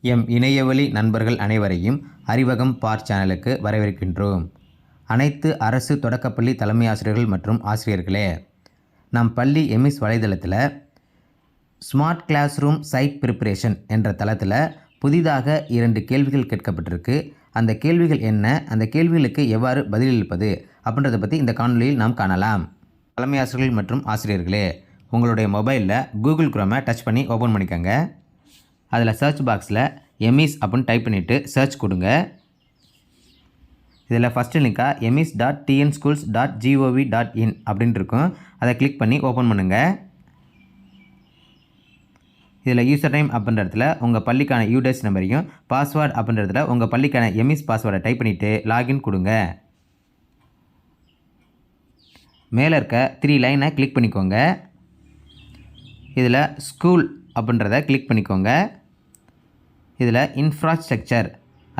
M இணையவழி நண்பர்கள் அனைவரையும் அறிவகம் பார் சேனலுக்கு வரவேற்கின்றோம். அனைத்து அரசு தொடக்கப்பள்ளி தலைமை ஆசிரியர்கள் மற்றும் ஆசிரியர்களே நம் பள்ளி எம்இஸ் வலைதளத்தில் smart class room site preparation என்ற தளத்தில் புதிதாக இரண்டு கேள்விகள் கேட்கப்பட்டிருக்கு. அந்த கேள்விகள் என்ன? அந்த கேள்விகளுக்கு எவ்வாறு பதிலளிப்பது? அப்படின்றத பற்றி இந்த காணொலியில் நாம் காணலாம். தலைமை ஆசிரியர்கள் மற்றும் ஆசிரியர்களே உங்களுடைய மொபைலில் கூகுள் குரோமை டச் பண்ணி ஓப்பன் பண்ணிக்கோங்க. அதில் சர்ச் பாக்ஸில் எம்இஸ் அப்படின்னு டைப் பண்ணிவிட்டு சர்ச் கொடுங்க. இதில் first லிங்காக EMIS dot TN schools dot GOV dot in அப்படின்ட்டு இருக்கும் அதை கிளிக் பண்ணி ஓப்பன் பண்ணுங்கள் இதில் யூசர் டைம் இடத்துல உங்கள் பள்ளிக்கான யூடேஸ் நம்பரையும் பாஸ்வேர்டு இடத்துல உங்கள் பள்ளிக்கான எம்இஸ் பாஸ்வேர்டை டைப் பண்ணிவிட்டு லாகின் கொடுங்க. மேலே இருக்க த்ரீ லைனை கிளிக் பண்ணிக்கோங்க. இதில் ஸ்கூல் அப்படின்றத கிளிக் பண்ணிக்கோங்க. இதில் இன்ஃப்ராஸ்ட்ரக்சர்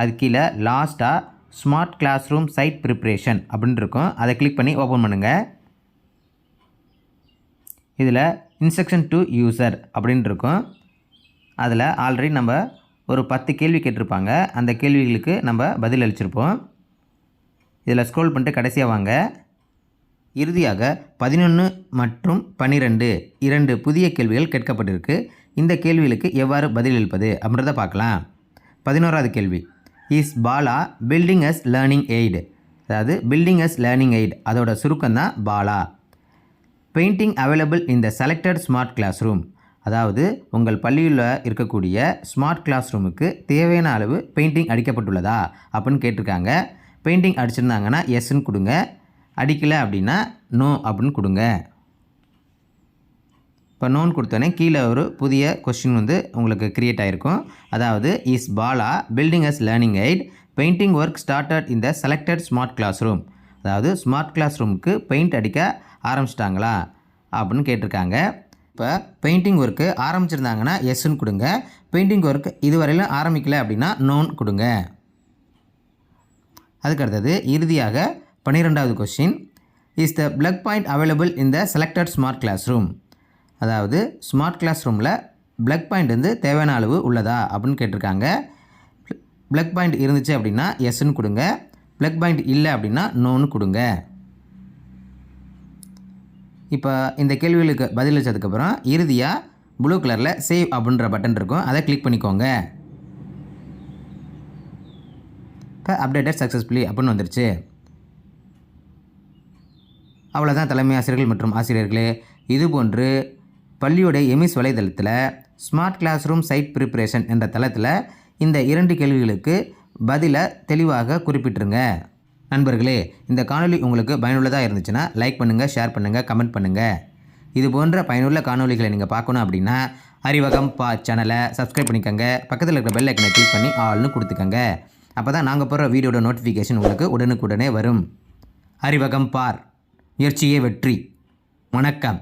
அது கீழே லாஸ்ட்டாக smart class room site preparation அப்படின்னு இருக்கும். அதை கிளிக் பண்ணி ஓப்பன் பண்ணுங்கள் இதில் இன்ஸ்ட்ரக்ஷன் டு யூசர் அப்படின்னு இருக்கும். அதில் ஆல்ரெடி நம்ம ஒரு பத்து கேள்வி கேட்டிருப்பாங்க. அந்த கேள்விகளுக்கு நம்ம பதில் அளிச்சிருப்போம். இதில் ஸ்க்ரோல் பண்ணிட்டு கடைசியாக வாங்க. இறுதியாக பதினொன்று மற்றும் பன்னிரெண்டு இரண்டு புதிய கேள்விகள் கேட்கப்பட்டிருக்கு. இந்த கேள்விகளுக்கு எவ்வாறு பதிலளிப்பது அப்படின்றத பார்க்கலாம். பதினோராவது கேள்வி. Is BaLA building as learning aid அதாவது பில்டிங் அஸ் லேர்னிங் எய்ட் அதோட சுருக்கம் தான் BaLA painting available in the selected smart class room அதாவது உங்கள் பள்ளியில் இருக்கக்கூடிய ஸ்மார்ட் கிளாஸ் ரூமுக்கு தேவையான அளவு பெயிண்டிங் அடிக்கப்பட்டுள்ளதா அப்படின்னு கேட்டிருக்காங்க. பெயிண்டிங் அடிச்சிருந்தாங்கன்னா எஸ்ன்னு கொடுங்க. அடிக்கலை அப்படின்னா நோ அப்படின்னு கொடுங்க. இப்போ நோன் கொடுத்தோன்னே கீழே ஒரு புதிய கொஷின் வந்து உங்களுக்கு க்ரியேட் ஆகிருக்கும் அதாவது is BaLA building as learning aid painting work started இந்த செலக்டட் ஸ்மார்ட் கிளாஸ் ரூம் அதாவது ஸ்மார்ட் கிளாஸ் ரூமுக்கு பெயிண்ட் அடிக்க ஆரம்பிச்சிட்டாங்களா? அப்படின்னு கேட்டிருக்காங்க. இப்போ பெயிண்டிங் ஒர்க்கு ஆரம்பிச்சிருந்தாங்கன்னா எஸ்ன்னு கொடுங்க. பெயிண்டிங் ஒர்க் இதுவரையிலும் ஆரம்பிக்கல அப்படின்னா நோன் கொடுங்க. அதுக்கு அடுத்தது இறுதியாக பன்னிரெண்டாவது question is the plug point available இந்த செலக்டட் ஸ்மார்ட் கிளாஸ் ரூம் அதாவது ஸ்மார்ட் கிளாஸ் ரூமில் பிளக் பாயிண்ட் வந்து தேவையான அளவு உள்ளதா அப்படின்னு கேட்டிருக்காங்க. பிளக் பாயிண்ட் இருந்துச்சு அப்படின்னா எஸ்ன்னு கொடுங்க. பிளக் பாயிண்ட் இல்லை அப்படின்னா நோன்னு கொடுங்க. இப்போ இந்த கேள்விகளுக்கு பதிலளித்ததுக்கப்புறம் இறுதியாக ப்ளூ கலரில் சேவ் அப்படின்ற பட்டன் இருக்கும். அதை கிளிக் பண்ணிக்கோங்க. இப்போ அப்டேட்டட் சக்ஸஸ்ஃபுல்லி அப்படின்னு வந்துருச்சு. அவ்வளோதான் தலைமை ஆசிரியர்கள் மற்றும் ஆசிரியர்களே. இது போன்று பள்ளியோட எமிஸ் வலைதளத்தில் smart class room site preparation என்ற தளத்தில் இந்த இரண்டு கேள்விகளுக்கு பதிலை தெளிவாக குறிப்பிட்டுருங்க. நண்பர்களே இந்த காணொளி உங்களுக்கு பயனுள்ளதாக இருந்துச்சுன்னா லைக் பண்ணுங்கள் ஷேர் பண்ணுங்கள் கமெண்ட் பண்ணுங்கள் இது போன்ற பயனுள்ள காணொளிகளை நீங்கள் பார்க்கணும் அப்படின்னா அறிவகம் பா சேனலை சப்ஸ்கிரைப் பண்ணிக்கோங்க. பக்கத்தில் இருக்கிற பெல் ஐக்கனை கிளிக் பண்ணி ஆள்னு கொடுத்துக்கோங்க. அப்போ தான் நாங்கள் போகிற வீடியோட நோட்டிஃபிகேஷன் உங்களுக்கு உடனுக்குடனே வரும். அறிவகம் பார் முயற்சியே வெற்றி. வணக்கம்.